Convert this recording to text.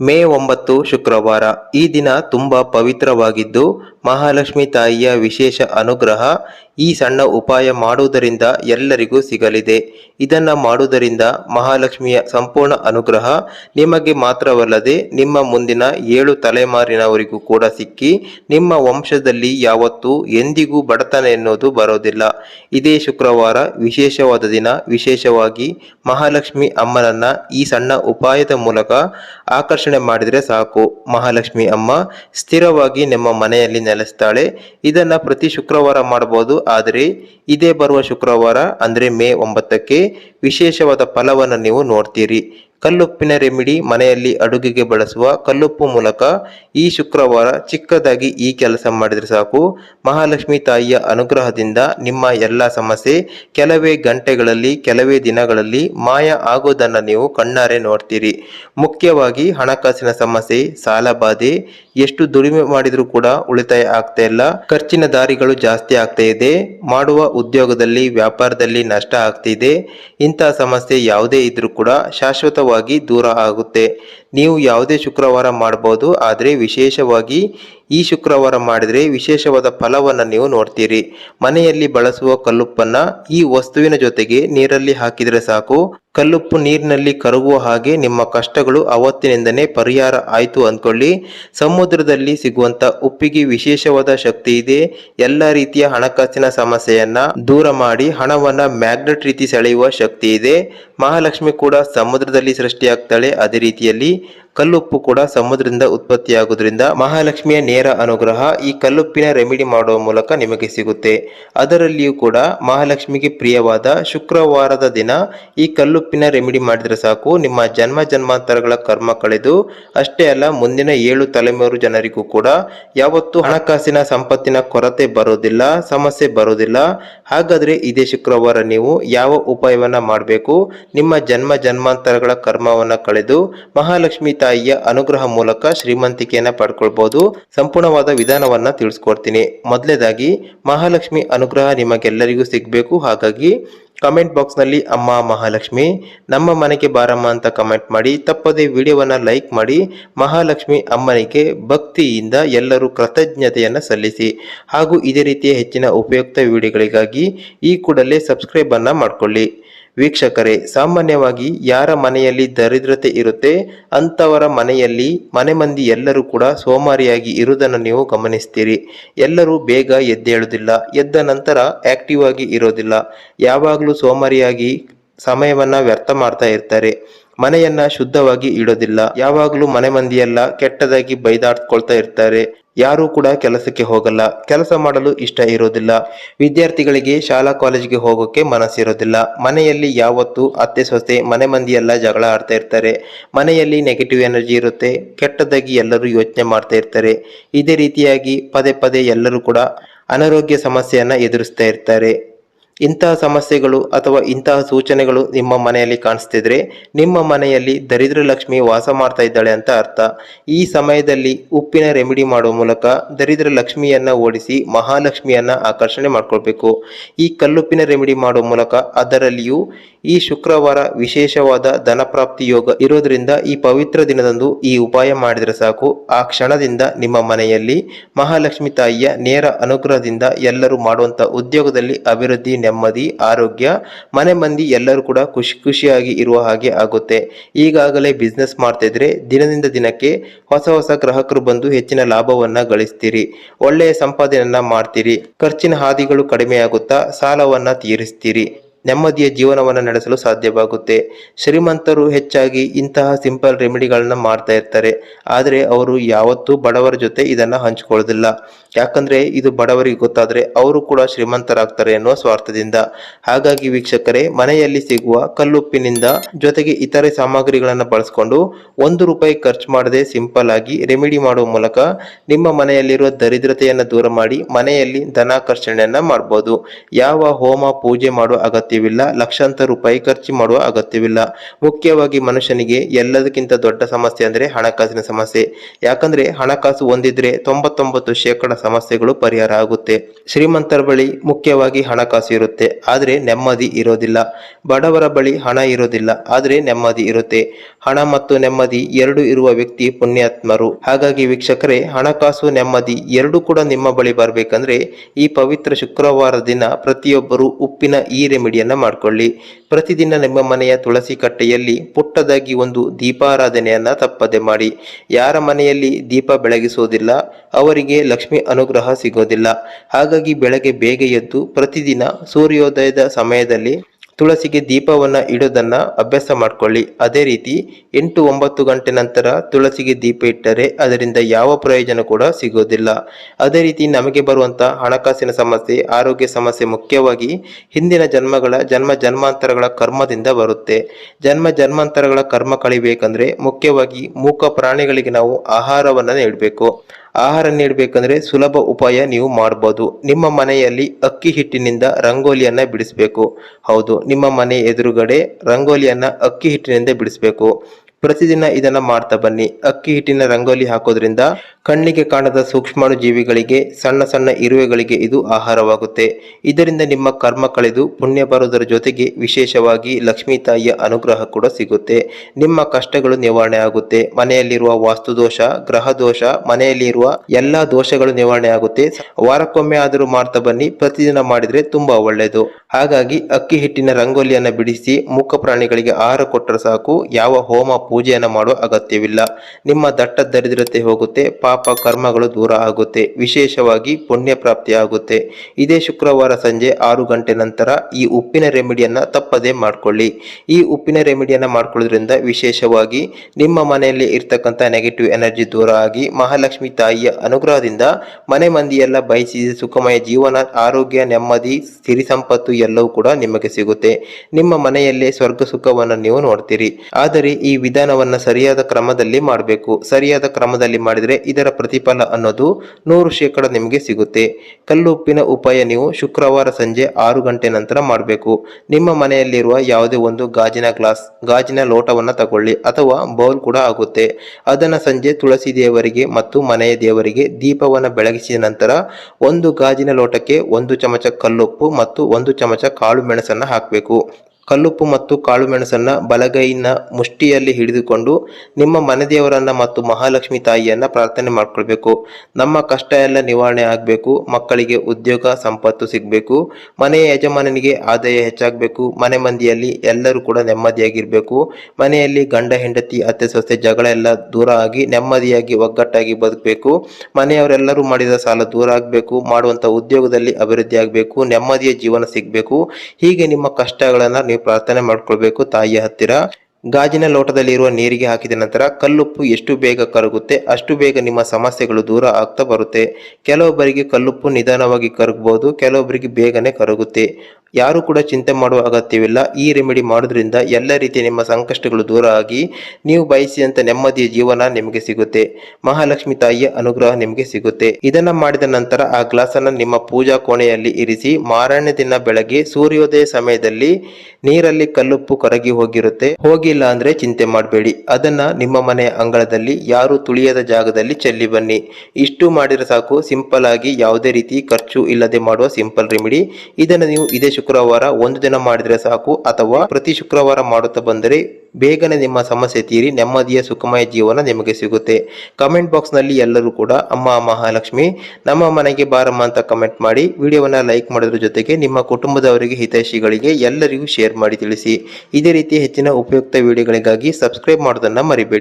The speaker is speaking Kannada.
ಮೇ ಒಂಬತ್ತು ಶುಕ್ರವಾರ ಈ ದಿನ ತುಂಬ ಪವಿತ್ರವಾಗಿದ್ದು ಮಹಾಲಕ್ಷ್ಮಿ ತಾಯಿಯ ವಿಶೇಷ ಅನುಗ್ರಹ ಈ ಸಣ್ಣ ಉಪಾಯ ಮಾಡುವುದರಿಂದ ಎಲ್ಲರಿಗೂ ಸಿಗಲಿದೆ. ಇದನ್ನು ಮಾಡುವುದರಿಂದ ಮಹಾಲಕ್ಷ್ಮಿಯ ಸಂಪೂರ್ಣ ಅನುಗ್ರಹ ನಿಮಗೆ ಮಾತ್ರವಲ್ಲದೆ ನಿಮ್ಮ ಮುಂದಿನ ಏಳು ತಲೆಮಾರಿನವರಿಗೂ ಕೂಡ ಸಿಕ್ಕಿ ನಿಮ್ಮ ವಂಶದಲ್ಲಿ ಯಾವತ್ತೂ ಎಂದಿಗೂ ಬಡತನ ಎನ್ನುವುದು ಬರೋದಿಲ್ಲ. ಇದೇ ಶುಕ್ರವಾರ ವಿಶೇಷವಾದ ದಿನ. ವಿಶೇಷವಾಗಿ ಮಹಾಲಕ್ಷ್ಮಿ ಅಮ್ಮನನ್ನ ಈ ಸಣ್ಣ ಉಪಾಯದ ಮೂಲಕ ಆಕರ್ಷಣೆ ಮಾಡಿದರೆ ಸಾಕು. ಮಹಾಲಕ್ಷ್ಮಿ ಅಮ್ಮ, ಸ್ಥಿರವಾಗಿ ನಿಮ್ಮ ಮನೆಯಲ್ಲಿ ನೆಲೆಸ್ತಾಳೆ. ಇದನ್ನ ಪ್ರತಿ ಶುಕ್ರವಾರ ಮಾಡಬಹುದು ಆದರೆ ಇದೇ ಬರುವ ಶುಕ್ರವಾರ, ಅಂದ್ರೆ ಮೇ ಒಂಬತ್ತಕ್ಕೆ ವಿಶೇಷವಾದ ಫಲವನ್ನು ನೀವು ನೋಡ್ತೀರಿ. ಕಲ್ಲುಪ್ಪಿನ ರೆಮಿಡಿ ಮನೆಯಲ್ಲಿ ಅಡುಗೆಗೆ ಬಳಸುವ ಕಲ್ಲುಪ್ಪು ಮೂಲಕ ಈ ಶುಕ್ರವಾರ ಚಿಕ್ಕದಾಗಿ ಈ ಕೆಲಸ ಮಾಡಿದರೆ ಸಾಕು. ಮಹಾಲಕ್ಷ್ಮಿ ತಾಯಿಯ ಅನುಗ್ರಹದಿಂದ ನಿಮ್ಮ ಎಲ್ಲ ಸಮಸ್ಯೆ ಕೆಲವೇ ಗಂಟೆಗಳಲ್ಲಿ, ಕೆಲವೇ ದಿನಗಳಲ್ಲಿ ಮಾಯ ಆಗೋದನ್ನು ನೀವು ಕಣ್ಣಾರೆ ನೋಡ್ತೀರಿ. ಮುಖ್ಯವಾಗಿ ಹಣಕಾಸಿನ ಸಮಸ್ಯೆ ಸಾಲಬಾಧೆ ಎಷ್ಟು ದುಡಿಮೆ ಮಾಡಿದರೂ ಕೂಡ ಉಳಿತಾಯ ಆಗ್ತಾ ಇಲ್ಲ. ಖರ್ಚಿನ ದಾರಿಗಳು ಜಾಸ್ತಿ ಆಗ್ತಾ ಇದೆ. ಮಾಡುವ ಉದ್ಯೋಗದಲ್ಲಿ ವ್ಯಾಪಾರದಲ್ಲಿ ನಷ್ಟ ಆಗ್ತಿದೆ ಇಂತಹ ಸಮಸ್ಯೆ ಯಾವುದೇ ಇದ್ರೂ ಕೂಡ ಶಾಶ್ವತವಾಗಿ ದೂರ ಆಗುತ್ತೆ. ನೀವು ಯಾವುದೇ ಶುಕ್ರವಾರ ಮಾಡಬಹುದು ಆದರೆ ವಿಶೇಷವಾಗಿ ಈ ಶುಕ್ರವಾರ ಮಾಡಿದರೆ ವಿಶೇಷವಾದ ಫಲವನ್ನು ನೀವು ನೋಡ್ತೀರಿ. ಮನೆಯಲ್ಲಿ ಬಳಸುವ ಕಲ್ಲುಪ್ಪನ್ನ ಈ ವಸ್ತುವಿನ ಜೊತೆಗೆ ನೀರಲ್ಲಿ ಹಾಕಿದರೆ ಸಾಕು. ಕಲ್ಲುಪ್ಪು ನೀರಿನಲ್ಲಿ ಕರಗುವ ಹಾಗೆ ನಿಮ್ಮ ಕಷ್ಟಗಳು ಅವತ್ತಿನಿಂದನೇ ಪರಿಹಾರ ಆಯಿತು ಅಂದ್ಕೊಳ್ಳಿ. ಸಮುದ್ರದಲ್ಲಿ ಸಿಗುವಂತ ಉಪ್ಪಿಗೆ ವಿಶೇಷವಾದ ಶಕ್ತಿ ಇದೆ. ಎಲ್ಲ ರೀತಿಯ ಹಣಕಾಸಿನ ಸಮಸ್ಯೆಯನ್ನ ದೂರ ಮಾಡಿ ಹಣವನ್ನ ಮ್ಯಾಗ್ನೆಟ್ ರೀತಿ ಸೆಳೆಯುವ ಶಕ್ತಿ ಇದೆ. ಮಹಾಲಕ್ಷ್ಮಿ ಕೂಡ ಸಮುದ್ರದಲ್ಲಿ ಸೃಷ್ಟಿಯಾಗ್ತಾಳೆ ಅದೇ ರೀತಿಯಲ್ಲಿ. ಕಲ್ಲುಪ್ಪು ಕೂಡ ಸಮುದ್ರದಿಂದ ಉತ್ಪತ್ತಿಯಾಗುವುದರಿಂದ ಮಹಾಲಕ್ಷ್ಮಿಯ ನೇರ ಅನುಗ್ರಹ ಈ ಕಲ್ಲುಪ್ಪಿನ ರೆಮಿಡಿ ಮಾಡುವ ಮೂಲಕ ನಿಮಗೆ ಸಿಗುತ್ತೆ. ಅದರಲ್ಲಿಯೂ ಕೂಡ ಮಹಾಲಕ್ಷ್ಮಿಗೆ ಪ್ರಿಯವಾದ ಶುಕ್ರವಾರದ ದಿನ ಈ ಕಲ್ಲುಪ್ಪಿನ ರೆಮಿಡಿ ಮಾಡಿದರೆ ಸಾಕು. ನಿಮ್ಮ ಜನ್ಮ ಜನ್ಮಾಂತರಗಳ ಕರ್ಮ ಕಳೆದು, ಅಷ್ಟೇ ಅಲ್ಲ ಮುಂದಿನ ಏಳು ತಲೆಮಾರು ಜನರಿಗೂ ಕೂಡ ಯಾವತ್ತೂ ಹಣಕಾಸಿನ ಸಂಪತ್ತಿನ ಕೊರತೆ ಬರೋದಿಲ್ಲ, ಸಮಸ್ಯೆ ಬರೋದಿಲ್ಲ. ಹಾಗಾದ್ರೆ ಇದೇ ಶುಕ್ರವಾರ ನೀವು ಯಾವ ಉಪಾಯವನ್ನ ಮಾಡಬೇಕು? ನಿಮ್ಮ ಜನ್ಮ ಜನ್ಮಾಂತರಗಳ ಕರ್ಮವನ್ನ ಕಳೆದು ಮಹಾಲಕ್ಷ್ಮಿ ತಾಯಿಯ ಅನುಗ್ರಹ ಮೂಲಕ ಶ್ರೀಮಂತಿಕೆಯನ್ನ ಪಡ್ಕೊಳ್ಬಹುದು ಸಂಪೂರ್ಣವಾದ ವಿಧಾನವನ್ನ ತಿಳಿಸ್ಕೊಡ್ತೀನಿ. ಮೊದಲೇದಾಗಿ, ಮಹಾಲಕ್ಷ್ಮಿ ಅನುಗ್ರಹ ನಿಮಗೆಲ್ಲರಿಗೂ ಸಿಗಬೇಕು. ಹಾಗಾಗಿ, ಕಮೆಂಟ್ ಬಾಕ್ಸ್ನಲ್ಲಿ ಅಮ್ಮ ಮಹಾಲಕ್ಷ್ಮಿ, ನಮ್ಮ ಮನೆಗೆ ಬಾರಮ್ಮ ಅಂತ ಕಮೆಂಟ್ ಮಾಡಿ, ತಪ್ಪದೇ ವಿಡಿಯೋವನ್ನ ಲೈಕ್ ಮಾಡಿ, ಮಹಾಲಕ್ಷ್ಮಿ ಅಮ್ಮನಿಗೆ ಭಕ್ತಿಯಿಂದ ಎಲ್ಲರೂ ಕೃತಜ್ಞತೆಯನ್ನು ಸಲ್ಲಿಸಿ. ಹಾಗೂ ಇದೇ ರೀತಿಯ ಹೆಚ್ಚಿನ ಉಪಯುಕ್ತ ವಿಡಿಯೋಗಳಿಗಾಗಿ ಈ ಕೂಡಲೇ ಸಬ್ಸ್ಕ್ರೈಬ್ ಅನ್ನ ಮಾಡ್ಕೊಳ್ಳಿ. ವೀಕ್ಷಕರೇ, ಸಾಮಾನ್ಯವಾಗಿ ಯಾರ ಮನೆಯಲ್ಲಿ ದರಿದ್ರತೆ ಇರುತ್ತೆ, ಅಂಥವರ ಮನೆಯಲ್ಲಿ ಮನೆ ಮಂದಿ ಎಲ್ಲರೂ ಕೂಡ ಸೋಮಾರಿಯಾಗಿ ಇರುವುದನ್ನು ನೀವು ಗಮನಿಸ್ತೀರಿ. ಎಲ್ಲರೂ ಬೇಗ ಎದ್ದೇಳುವುದಿಲ್ಲ, ಎದ್ದ ನಂತರ ಆಕ್ಟಿವ್ ಆಗಿ ಇರೋದಿಲ್ಲ ಯಾವಾಗಲೂ ಸೋಮಾರಿಯಾಗಿ ಸಮಯವನ್ನು ವ್ಯರ್ಥ ಮಾಡ್ತಾ ಇರ್ತಾರೆ. ಮನೆಯನ್ನ ಶುದ್ಧವಾಗಿ ಇಡೋದಿಲ್ಲ. ಯಾವಾಗಲೂ ಮನೆ ಮಂದಿಯೆಲ್ಲ ಕೆಟ್ಟದಾಗಿ ಬೈದಾಡ್ಕೊಳ್ತಾ ಇರ್ತಾರೆ. ಯಾರೂ ಕೂಡ ಕೆಲಸಕ್ಕೆ ಹೋಗಲ್ಲ. ಕೆಲಸ ಮಾಡಲು ಇಷ್ಟ ಇರೋದಿಲ್ಲ. ವಿದ್ಯಾರ್ಥಿಗಳಿಗೆ ಶಾಲಾ ಕಾಲೇಜಿಗೆ ಹೋಗೋಕೆ ಮನಸ್ಸಿರೋದಿಲ್ಲ. ಮನೆಯಲ್ಲಿ ಯಾವತ್ತೂ ಅತ್ತೆ, ಸೊಸೆ, ಮನೆ ಮಂದಿಯೆಲ್ಲ ಜಗಳ ಆಡ್ತಾ ಇರ್ತಾರೆ. ಮನೆಯಲ್ಲಿ ನೆಗೆಟಿವ್ ಎನರ್ಜಿ ಇರುತ್ತೆ. ಕೆಟ್ಟದಾಗಿ ಎಲ್ಲರೂ ಯೋಚನೆ ಮಾಡ್ತಾ ಇರ್ತಾರೆ. ಇದೇ ರೀತಿಯಾಗಿ ಪದೇ ಪದೇ ಎಲ್ಲರೂ ಕೂಡ ಅನಾರೋಗ್ಯ ಸಮಸ್ಯೆಯನ್ನು ಎದುರಿಸ್ತಾ ಇರ್ತಾರೆ. ಇಂತಹ ಸಮಸ್ಯೆಗಳು ಅಥವಾ ಇಂತಹ ಸೂಚನೆಗಳು ನಿಮ್ಮ ಮನೆಯಲ್ಲಿ ಕಾಣಿಸ್ತಿದ್ರೆ ನಿಮ್ಮ ಮನೆಯಲ್ಲಿ ದರಿದ್ರ ಲಕ್ಷ್ಮಿ ವಾಸ ಮಾಡ್ತಾ ಇದ್ದಾಳೆ ಅಂತ ಅರ್ಥ. ಈ ಸಮಯದಲ್ಲಿ ಉಪ್ಪಿನ ರೆಮಿಡಿ ಮಾಡುವ ಮೂಲಕ ದರಿದ್ರ ಲಕ್ಷ್ಮಿಯನ್ನ ಓಡಿಸಿ ಮಹಾಲಕ್ಷ್ಮಿಯನ್ನ ಆಕರ್ಷಣೆ ಮಾಡ್ಕೊಳ್ಬೇಕು. ಈ ಕಲ್ಲುಪ್ಪಿನ ರೆಮಿಡಿ ಮಾಡುವ ಮೂಲಕ ಅದರಲ್ಲಿಯೂ ಈ ಶುಕ್ರವಾರ ವಿಶೇಷವಾದ ಧನಪ್ರಾಪ್ತಿ ಯೋಗ ಇರೋದ್ರಿಂದ ಈ ಪವಿತ್ರ ದಿನದಂದು ಈ ಉಪಾಯ ಮಾಡಿದರೆ ಸಾಕು. ಆ ಕ್ಷಣದಿಂದ ನಿಮ್ಮ ಮನೆಯಲ್ಲಿ ಮಹಾಲಕ್ಷ್ಮಿ ತಾಯಿಯ ನೇರ ಅನುಗ್ರಹದಿಂದ ಎಲ್ಲರೂ ಮಾಡುವಂತ ಉದ್ಯೋಗದಲ್ಲಿ ಅಭಿವೃದ್ಧಿ ನೆಮ್ಮದಿ, ಆರೋಗ್ಯ, ಮನೆ ಮಂದಿ ಎಲ್ಲರೂ ಕೂಡ ಖುಷಿ, ಖುಷಿಯಾಗಿ ಇರುವ ಹಾಗೆ ಆಗುತ್ತೆ. ಈಗಾಗಲೇ ಬಿಸ್ನೆಸ್ ಮಾಡ್ತಾ ಇದ್ರೆ ದಿನದಿಂದ ದಿನಕ್ಕೆ ಹೊಸ ಹೊಸ ಗ್ರಾಹಕರು ಬಂದು ಹೆಚ್ಚಿನ ಲಾಭವನ್ನ ಗಳಿಸ್ತೀರಿ. ಒಳ್ಳೆಯ ಸಂಪಾದನೆಯನ್ನ ಮಾಡ್ತೀರಿ. ಖರ್ಚಿನ ಹಾದಿಗಳು ಕಡಿಮೆಯಾಗುತ್ತಾ ಸಾಲವನ್ನ ತೀರಿಸ್ತೀರಿ. ನೆಮ್ಮದಿಯ ಜೀವನವನ್ನು ನಡೆಸಲು ಸಾಧ್ಯವಾಗುತ್ತೆ. ಶ್ರೀಮಂತರು ಹೆಚ್ಚಾಗಿ ಇಂತಹ ಸಿಂಪಲ್ ರೆಮಿಡಿಗಳನ್ನ ಮಾಡ್ತಾ ಇರ್ತಾರೆ. ಆದರೆ ಅವರು ಯಾವತ್ತೂ ಬಡವರ ಜೊತೆ ಇದನ್ನ ಹಂಚಿಕೊಳ್ಳೋದಿಲ್ಲ. ಯಾಕಂದ್ರೆ ಇದು ಬಡವರಿಗೆ ಗೊತ್ತಾದ್ರೆ ಅವರು ಕೂಡ ಶ್ರೀಮಂತರಾಗ್ತಾರೆ ಎನ್ನುವ ಸ್ವಾರ್ಥದಿಂದ. ಹಾಗಾಗಿ ವೀಕ್ಷಕರೇ, ಮನೆಯಲ್ಲಿ ಸಿಗುವ ಕಲ್ಲುಪ್ಪಿನಿಂದ ಜೊತೆಗೆ ಇತರೆ ಸಾಮಗ್ರಿಗಳನ್ನು ಬಳಸ್ಕೊಂಡು ಒಂದು ರೂಪಾಯಿ ಖರ್ಚು ಮಾಡದೆ ಸಿಂಪಲ್ ಆಗಿ ರೆಮಿಡಿ ಮಾಡುವ ಮೂಲಕ ನಿಮ್ಮ ಮನೆಯಲ್ಲಿರುವ ದರಿದ್ರತೆಯನ್ನು ದೂರ ಮಾಡಿ ಮನೆಯಲ್ಲಿ ಧನಾಕರ್ಷಣೆಯನ್ನ ಮಾಡಬಹುದು ಯಾವ ಹೋಮ ಪೂಜೆ ಮಾಡುವ ಅಗತ್ಯ ಅಗತ್ಯವಿಲ್ಲ, ಲಕ್ಷಾಂತರ ರೂಪಾಯಿ ಖರ್ಚು ಮಾಡುವ ಅಗತ್ಯವಿಲ್ಲ. ಮುಖ್ಯವಾಗಿ ಮನುಷ್ಯನಿಗೆ ಎಲ್ಲದಕ್ಕಿಂತ ದೊಡ್ಡ ಸಮಸ್ಯೆ ಅಂದ್ರೆ ಹಣಕಾಸಿನ ಸಮಸ್ಯೆ. ಯಾಕಂದ್ರೆ ಹಣಕಾಸು ಹೊಂದಿದ್ರೆ ತೊಂಬತ್ತೊಂಬತ್ತು ಶೇಕಡ ಸಮಸ್ಯೆಗಳು ಪರಿಹಾರ ಆಗುತ್ತೆ. ಶ್ರೀಮಂತರ ಬಳಿ ಮುಖ್ಯವಾಗಿ ಹಣಕಾಸು ಇರುತ್ತೆ, ಆದರೆ ನೆಮ್ಮದಿ ಇರೋದಿಲ್ಲ. ಬಡವರ ಬಳಿ ಹಣ ಇರೋದಿಲ್ಲ, ಆದರೆ ನೆಮ್ಮದಿ ಇರುತ್ತೆ. ಹಣ ಮತ್ತು ನೆಮ್ಮದಿ ಎರಡು ಇರುವ ವ್ಯಕ್ತಿ ಪುಣ್ಯಾತ್ಮರು. ಹಾಗಾಗಿ ವೀಕ್ಷಕರೇ, ಹಣಕಾಸು ನೆಮ್ಮದಿ ಎರಡು ಕೂಡ ನಿಮ್ಮ ಬಳಿ ಬರಬೇಕಂದ್ರೆ ಈ ಪವಿತ್ರ ಶುಕ್ರವಾರ ದಿನ ಪ್ರತಿಯೊಬ್ಬರು ಉಪ್ಪಿನ ಈ ರೆಮಿಡಿಯನ್ನ ಮಾಡಿಕೊಳ್ಳಿ. ಪ್ರತಿದಿನ ನಿಮ್ಮ ಮನೆಯ ತುಳಸಿ ಕಟ್ಟೆಯಲ್ಲಿ ಪುಟ್ಟದಾಗಿ ಒಂದು ದೀಪಾರಾಧನೆಯನ್ನು ತಪ್ಪದೆ ಮಾಡಿ. ಯಾರ ಮನೆಯಲ್ಲಿ ದೀಪ ಬೆಳಗಿಸೋದಿಲ್ಲ, ಅವರಿಗೆ ಲಕ್ಷ್ಮಿ ಅನುಗ್ರಹ ಸಿಗೋದಿಲ್ಲ. ಹಾಗಾಗಿ ಬೆಳಗ್ಗೆ ಬೇಗ ಎದ್ದು ಪ್ರತಿದಿನ ಸೂರ್ಯೋದಯದ ಸಮಯದಲ್ಲಿ ತುಳಸಿಗೆ ದೀಪವನ್ನು ಇಡೋದನ್ನು ಅಭ್ಯಾಸ ಮಾಡಿಕೊಳ್ಳಿ. ಅದೇ ರೀತಿ ಎಂಟು ಒಂಬತ್ತು ಗಂಟೆ ನಂತರ ತುಳಸಿಗೆ ದೀಪ ಇಟ್ಟರೆ ಅದರಿಂದ ಯಾವ ಪ್ರಯೋಜನ ಕೂಡ ಸಿಗೋದಿಲ್ಲ. ಅದೇ ರೀತಿ ನಮಗೆ ಬರುವಂಥ ಹಣಕಾಸಿನ ಸಮಸ್ಯೆ, ಆರೋಗ್ಯ ಸಮಸ್ಯೆ ಮುಖ್ಯವಾಗಿ ಹಿಂದಿನ ಜನ್ಮಗಳ ಜನ್ಮ ಜನ್ಮಾಂತರಗಳ ಕರ್ಮದಿಂದ ಬರುತ್ತೆ. ಜನ್ಮ ಜನ್ಮಾಂತರಗಳ ಕರ್ಮ ಕಳಿಬೇಕಂದ್ರೆ ಮುಖ್ಯವಾಗಿ ಮೂಕ ಪ್ರಾಣಿಗಳಿಗೆ ನಾವು ಆಹಾರವನ್ನು ನೀಡಬೇಕು. ಆಹಾರ ನೀಡಬೇಕಂದ್ರೆ ಸುಲಭ ಉಪಾಯ ನೀವು ಮಾಡಬಹುದು ನಿಮ್ಮ ಮನೆಯಲ್ಲಿ ಅಕ್ಕಿ ಹಿಟ್ಟಿನಿಂದ ರಂಗೋಲಿಯನ್ನ ಬಿಡಿಸಬೇಕು. ಹೌದು, ನಿಮ್ಮ ಮನೆ ಎದುರುಗಡೆ ರಂಗೋಲಿಯನ್ನ ಅಕ್ಕಿ ಹಿಟ್ಟಿನಿಂದ ಬಿಡಿಸಬೇಕು. ಪ್ರತಿದಿನ ಇದನ್ನ ಮಾಡ್ತಾ ಬನ್ನಿ. ಅಕ್ಕಿ ಹಿಟ್ಟಿನ ರಂಗೋಲಿ ಹಾಕೋದ್ರಿಂದ ಕಣ್ಣಿಗೆ ಕಾಣದ ಸೂಕ್ಷ್ಮಾಣು ಜೀವಿಗಳಿಗೆ ಸಣ್ಣ ಸಣ್ಣ ಇರುವೆಗಳಿಗೆ ಇದು ಆಹಾರವಾಗುತ್ತೆ. ಇದರಿಂದ ನಿಮ್ಮ ಕರ್ಮ ಕಳೆದು ಪುಣ್ಯ ಬರೋದರ ಜೊತೆಗೆ ವಿಶೇಷವಾಗಿ ಲಕ್ಷ್ಮೀ ತಾಯಿಯ ಅನುಗ್ರಹ ಕೂಡ ಸಿಗುತ್ತೆ. ನಿಮ್ಮ ಕಷ್ಟಗಳು ನಿವಾರಣೆ ಆಗುತ್ತೆ. ಮನೆಯಲ್ಲಿರುವ ವಾಸ್ತು ದೋಷ ಗ್ರಹ ದೋಷ ಮನೆಯಲ್ಲಿರುವ ಎಲ್ಲಾ ದೋಷಗಳು ನಿವಾರಣೆ ಆಗುತ್ತೆ. ವಾರಕ್ಕೊಮ್ಮೆ ಆದರೂ ಮಾಡ್ತಾ ಬನ್ನಿ. ಪ್ರತಿದಿನ ಮಾಡಿದ್ರೆ ತುಂಬಾ ಒಳ್ಳೆಯದು ಹಾಗಾಗಿ ಅಕ್ಕಿ ಹಿಟ್ಟಿನ ರಂಗೋಲಿಯನ್ನ ಬಿಡಿಸಿ ಮೂಕ ಪ್ರಾಣಿಗಳಿಗೆ ಆಹಾರ ಕೊಟ್ಟರೆ ಸಾಕು, ಯಾವ ಹೋಮ ಪೂಜೆಯನ್ನ ಮಾಡುವ ಅಗತ್ಯವಿಲ್ಲ. ನಿಮ್ಮ ದಟ್ಟ ದರಿದ್ರತೆ ಹೋಗುತ್ತೆ, ಪಾಪ ಕರ್ಮಗಳು ದೂರ ಆಗುತ್ತೆ, ವಿಶೇಷವಾಗಿ ಪುಣ್ಯ ಪ್ರಾಪ್ತಿ ಆಗುತ್ತೆ. ಇದೇ ಶುಕ್ರವಾರ ಸಂಜೆ ಆರು ಗಂಟೆ ನಂತರ ಈ ಉಪ್ಪಿನ ರೆಮಿಡಿಯನ್ನ ತಪ್ಪದೇ ಮಾಡ್ಕೊಳ್ಳಿ. ಈ ಉಪ್ಪಿನ ರೆಮಿಡಿಯನ್ನ ಮಾಡ್ಕೊಳ್ಳೋದ್ರಿಂದ ವಿಶೇಷವಾಗಿ ನಿಮ್ಮ ಮನೆಯಲ್ಲಿ ಇರ್ತಕ್ಕಂಥ ನೆಗೆಟಿವ್ ಎನರ್ಜಿ ದೂರ ಆಗಿ ಮಹಾಲಕ್ಷ್ಮಿ ತಾಯಿಯ ಅನುಗ್ರಹದಿಂದ ಮನೆ ಮಂದಿಯೆಲ್ಲ ಬಯಸಿದ ಸುಖಮಯ ಜೀವನ, ಆರೋಗ್ಯ, ನೆಮ್ಮದಿ ಸಿರಿ ಸಂಪತ್ತು ಎಲ್ಲವೂ ಕೂಡ ನಿಮಗೆ ಸಿಗುತ್ತೆ. ನಿಮ್ಮ ಮನೆಯಲ್ಲೇ ಸ್ವರ್ಗ ಸುಖವನ್ನು ನೀವು ನೋಡ್ತೀರಿ. ಆದರೆ ಈ ವಿಧಾನವನ್ನ ಸರಿಯಾದ ಕ್ರಮದಲ್ಲಿ ಮಾಡಬೇಕು. ಸರಿಯಾದ ಕ್ರಮದಲ್ಲಿ ಮಾಡಿದರೆ ಇದರ ಪ್ರತಿಫಲ ಅನ್ನೋದು ನೂರು ಶೇಕಡ ನಿಮಗೆ ಸಿಗುತ್ತೆ. ಕಲ್ಲುಪ್ಪಿನ ಉಪಾಯ ನೀವು ಶುಕ್ರವಾರ ಸಂಜೆ ಆರು ಗಂಟೆ ನಂತರ ಮಾಡಬೇಕು. ನಿಮ್ಮ ಮನೆಯಲ್ಲಿರುವ ಯಾವುದೇ ಒಂದು ಗಾಜಿನ ಗ್ಲಾಸ್, ಗಾಜಿನ ಲೋಟವನ್ನು ತಗೊಳ್ಳಿ ಅಥವಾ ಬೌಲ್ ಕೂಡ ಆಗುತ್ತೆ. ಅದನ್ನ ಸಂಜೆ ತುಳಸಿ ದೇವರಿಗೆ ಮತ್ತು ಮನೆಯ ದೇವರಿಗೆ ದೀಪವನ್ನು ಬೆಳಗಿಸಿದ ನಂತರ ಒಂದು ಗಾಜಿನ ಲೋಟಕ್ಕೆ ಒಂದು ಚಮಚ ಕಲ್ಲುಪ್ಪು ಮತ್ತು ಒಂದು ಚಮಚ ಕಾಳು ಮೆಣಸನ್ನು ಹಾಕಬೇಕು. ಕಲ್ಲುಪ್ಪು ಮತ್ತು ಕಾಳು ಮೆಣಸನ್ನ ಬಲಗೈನ ಮುಷ್ಟಿಯಲ್ಲಿ ಹಿಡಿದುಕೊಂಡು ನಿಮ್ಮ ಮನೆದೇವರನ್ನು ಮತ್ತು ಮಹಾಲಕ್ಷ್ಮಿ ತಾಯಿಯನ್ನ ಪ್ರಾರ್ಥನೆ ಮಾಡ್ಕೊಳ್ಬೇಕು. ನಮ್ಮ ಕಷ್ಟ ಎಲ್ಲ ನಿವಾರಣೆ ಆಗಬೇಕು. ಮಕ್ಕಳಿಗೆ ಉದ್ಯೋಗ, ಸಂಪತ್ತು ಸಿಗಬೇಕು. ಮನೆಯ ಯಜಮಾನನಿಗೆ ಆದಾಯ ಹೆಚ್ಚಾಗಬೇಕು. ಮನೆ ಮಂದಿಯಲ್ಲಿ ಎಲ್ಲರೂ ಕೂಡ ನೆಮ್ಮದಿಯಾಗಿರಬೇಕು. ಮನೆಯಲ್ಲಿ ಗಂಡ, ಹೆಂಡತಿ, ಅತ್ತೆ, ಸೊಸೆ ಜಗಳ ಎಲ್ಲ ದೂರ ಆಗಿ ನೆಮ್ಮದಿಯಾಗಿ ಒಗ್ಗಟ್ಟಾಗಿ ಬದುಕಬೇಕು. ಮನೆಯವರೆಲ್ಲರೂ ಮಾಡಿದ ಸಾಲ ದೂರ ಆಗಬೇಕು. ಮಾಡುವಂಥ ಉದ್ಯೋಗದಲ್ಲಿ ಅಭಿವೃದ್ಧಿ ಆಗಬೇಕು ನೆಮ್ಮದಿಯ ಜೀವನ ಸಿಗಬೇಕು. ಹೀಗೆ ನಿಮ್ಮ ಕಷ್ಟಗಳನ್ನು ಪ್ರಾರ್ಥನೆ ಮಾಡ್ಕೊಳ್ಬೇಕು ತಾಯಿಯ ಹತ್ತಿರ. ಗಾಜಿನ ಲೋಟದಲ್ಲಿ ಇರುವ ನೀರಿಗೆ ಹಾಕಿದ ನಂತರ ಕಲ್ಲುಪ್ಪು ಎಷ್ಟು ಬೇಗ ಕರಗುತ್ತೆ, ಅಷ್ಟು ಬೇಗ ನಿಮ್ಮ ಸಮಸ್ಯೆಗಳು ದೂರ ಆಗ್ತಾ ಬರುತ್ತೆ. ಕೆಲವೊಬ್ಬರಿಗೆ ಕಲ್ಲುಪ್ಪು ನಿಧಾನವಾಗಿ ಕರಗಬಹುದು, ಕೆಲವೊಬ್ಬರಿಗೆ ಬೇಗನೆ ಕರಗುತ್ತೆ. ಯಾರು ಕೂಡ ಚಿಂತೆ ಮಾಡುವ ಅಗತ್ಯವಿಲ್ಲ. ಈ ರೆಮಿಡಿ ಮಾಡೋದ್ರಿಂದ ಎಲ್ಲ ರೀತಿಯ ನಿಮ್ಮ ಸಂಕಷ್ಟಗಳು ದೂರ ಆಗಿ ನೀವು ಬಯಸಿದಂತ ನೆಮ್ಮದಿಯ ಜೀವನ ನಿಮಗೆ ಸಿಗುತ್ತೆ. ಮಹಾಲಕ್ಷ್ಮಿ ತಾಯಿಯ ಅನುಗ್ರಹ ನಿಮಗೆ ಸಿಗುತ್ತೆ. ಇದನ್ನ ಮಾಡಿದ ನಂತರ ಆ ಗ್ಲಾಸ್ ಅನ್ನ ನಿಮ್ಮ ಪೂಜಾ ಕೋಣೆಯಲ್ಲಿ ಇರಿಸಿ, ಮಾರನೇ ದಿನ ಬೆಳಗ್ಗೆ ಸೂರ್ಯೋದಯ ಸಮಯದಲ್ಲಿ ನೀರಲ್ಲಿ ಕಲ್ಲುಪ್ಪು ಕರಗಿ ಹೋಗಿರುತ್ತೆ. ಹೋಗಿಲ್ಲ ಅಂದರೆ ಚಿಂತೆ ಮಾಡಬೇಡಿ. ಅದನ್ನ ನಿಮ್ಮ ಮನೆಯ ಅಂಗಳದಲ್ಲಿ, ಯಾರು ತುಳಿಯದ ಜಾಗದಲ್ಲಿ ಚೆಲ್ಲಿ ಬನ್ನಿ. ಇಷ್ಟು ಮಾಡಿದ್ರೆ ಸಾಕು, ಸಿಂಪಲ್ ಆಗಿ ಯಾವುದೇ ರೀತಿ ಖರ್ಚು ಇಲ್ಲದೆ ಮಾಡುವ ಸಿಂಪಲ್ ರೆಮಿಡಿ. ಇದನ್ನು ನೀವು ಇದೇ ಶುಕ್ರವಾರ ಒಂದು ದಿನ ಮಾಡಿದರೆ ಸಾಕು, ಅಥವಾ ಪ್ರತಿ ಶುಕ್ರವಾರ ಮಾಡುತ್ತಾ ಬಂದರೆ ಬೇಗನೆ ನಿಮ್ಮ ಸಮಸ್ಯೆ ತೀರಿ, ನೆಮ್ಮದಿಯ, ಸುಖಮಯ ಜೀವನ ನಿಮಗೆ ಸಿಗುತ್ತೆ. ಕಮೆಂಟ್ ಬಾಕ್ಸ್ನಲ್ಲಿ ಎಲ್ಲರೂ ಕೂಡ, ಅಮ್ಮ ಮಹಾಲಕ್ಷ್ಮಿ, ನಮ್ಮ ಮನೆಗೆ ಬಾರಮ್ಮ ಅಂತ ಕಮೆಂಟ್ ಮಾಡಿ, ವಿಡಿಯೋವನ್ನ ಲೈಕ್ ಮಾಡೋದ್ರ ಜೊತೆಗೆ ನಿಮ್ಮ ಕುಟುಂಬದವರಿಗೆ, ಹಿತೈಷಿಗಳಿಗೆ ಎಲ್ಲರಿಗೂ ಶೇರ್ ಮಾಡಿ ತಿಳಿಸಿ. ಇದೇ ರೀತಿ ಹೆಚ್ಚಿನ ಉಪಯುಕ್ತ ವಿಡಿಯೋಗಳಿಗಾಗಿ ಸಬ್ಸ್ಕ್ರೈಬ್ ಮಾಡೋದನ್ನ ಮರಿಬೇಡಿ.